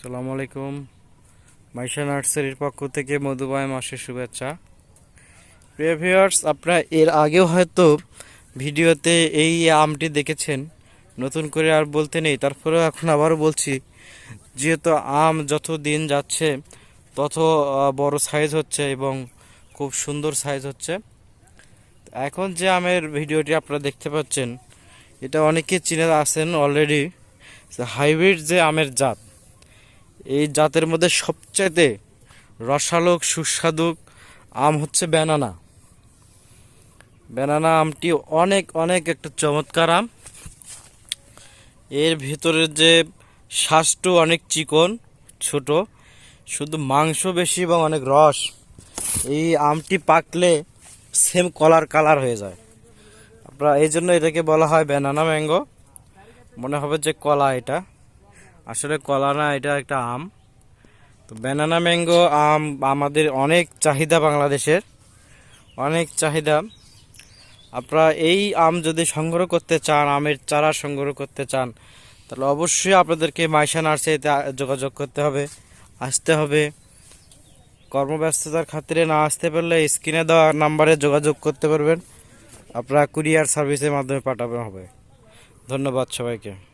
সালামু আলাইকুম। মাইশা নার্সারির পক্ষ থেকে মধুবাই মাসের শুভেচ্ছা। প্রিয় ভিউয়ার্স, আপনারা এর আগেও হয়তো ভিডিওতে এই আমটি দেখেছেন। নতুন করে আর বলতে নেই, তারপরেও এখন আবারও বলছি, যেহেতু আম যত দিন যাচ্ছে, তত বড় সাইজ হচ্ছে এবং খুব সুন্দর সাইজ হচ্ছে। এখন যে আমের ভিডিওটি আপনারা দেখতে পাচ্ছেন, এটা অনেকে চিনে আছেন অলরেডি হাইব্রিড যে আমের জাত এই জাতের মধ্যে সবচাইতে রসালো সুস্বাদু আম হচ্ছে ব্যানানা। ব্যানানা আমটি অনেক অনেক একটা চমৎকার আম। এর ভিতরে যে শ্বাসটু অনেক চিকন, ছোট, শুধু মাংস বেশি এবং অনেক রস, এই আমটি পাকলে সেম কলার কালার হয়ে যায়। আপনারা এই জন্য এটাকে বলা হয় ব্যানানা ম্যাঙ্গো। মনে হবে যে কলা এটা। আসলে কলা না, এটা একটা আম। তো ব্যানানা ম্যাঙ্গো আম আমাদের অনেক চাহিদা বাংলাদেশের। অনেক চাহিদা। আপনারা এই আম যদি সংগ্রহ করতে চান, আমের চারা সংগ্রহ করতে চান, তাহলে অবশ্যই আপনাদেরকে মাইশা নার্সারিতে যোগাযোগ করতে হবে, আসতে হবে। কর্মব্যস্ততার খাতিরে না আসতে পারলে স্ক্রিনে দেওয়া নাম্বারে যোগাযোগ করতে পারবেন। আপনারা কুরিয়ার সার্ভিসের মাধ্যমে পাঠাবে হবে। ধন্যবাদ সবাইকে।